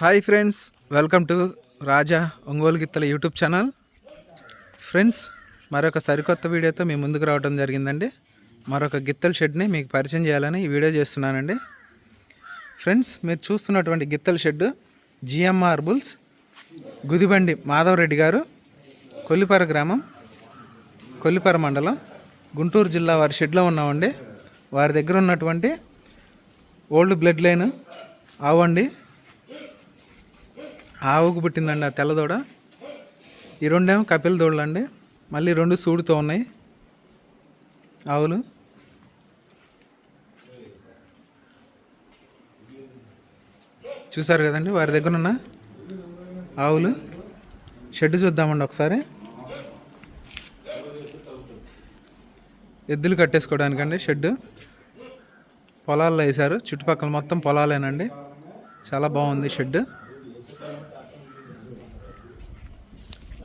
Hi friends welcome to Raja Ongole గిత్తల YouTube channel. Friends మరొక సరికొత్త వీడియోతో మీ ముందుకు రావడం జరిగిందండి. మరొక గిత్తల షెడ్ని మీకు పరిచయం చేయాలని ఈ వీడియో చేస్తున్నానండి. ఫ్రెండ్స్ మీరు చూస్తున్నటువంటి గిత్తల shed GMR bulls Gudibandi Madhavareddy garu Kollipara గ్రామం కొల్లిపర మండలం గుంటూరు జిల్లా వారి షెడ్లో ఉన్నామండి. వారి దగ్గర ఉన్నటువంటి ఓల్డ్ బ్లడ్ లైన్ ఆవండి ఆవుకు పుట్టిందండి ఆ తెల్లదోడ. ఈ రెండేమో కపిల దూడలు అండి మళ్ళీ రెండు సూడుతో ఉన్నాయి. ఆవులు. చూసారు కదండి వారి దగ్గర ఉన్న ఆవులు. షెడ్ చూద్దామండి ఒకసారి. ఎద్దులు కట్టేసుకోవడానికండి షెడ్ పొలాల్లో వేశారు. చుట్టుపక్కల మొత్తం పొలాలేనండి. చాలా బాగుంది షెడ్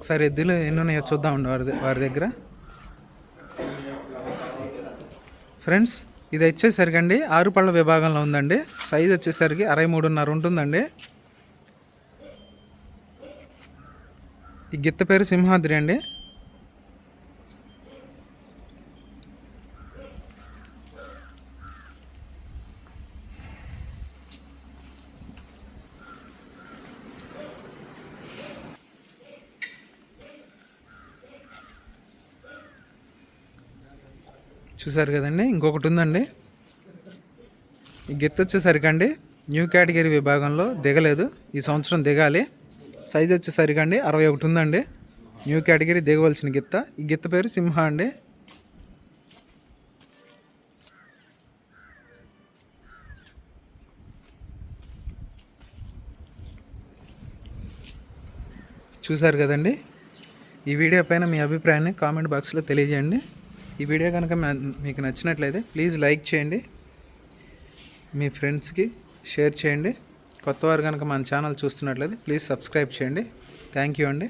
ఒకసారి ఎద్దులు ఎన్ని ఉన్నాయో చూద్దామండి వారి వారి దగ్గర. ఫ్రెండ్స్ ఇది వచ్చేసరికి అండి ఆరు పళ్ళ విభాగంలో ఉందండి. సైజ్ వచ్చేసరికి అరవై మూడున్నర ఉంటుందండి. ఈ గిత్త పేరు సింహాద్రి అండి. చూసారు కదండి? ఇంకొకటి ఉందండి. ఈ గిత్త వచ్చేసరికి అండి న్యూ కేటగిరీ విభాగంలో దిగలేదు. ఈ సంవత్సరం దిగాలి. సైజ్ వచ్చేసరికి అండి అరవై ఒకటి ఉందండి. న్యూ కేటగిరీ దిగవలసిన గిత్త. ఈ గిత్త పేరు సింహ అండి. చూశారు కదండి? ఈ వీడియో పైన మీ అభిప్రాయాన్ని కామెంట్ బాక్స్లో తెలియజేయండి. ఈ వీడియో కనుక మీకు నచ్చినట్లయితే ప్లీజ్ లైక్ చేయండి. మీ ఫ్రెండ్స్కి షేర్ చేయండి. కొత్తవారు కనుక మన ఛానల్ చూస్తున్నట్లయితే ప్లీజ్ సబ్స్క్రైబ్ చేయండి. థ్యాంక్ యూ అండి.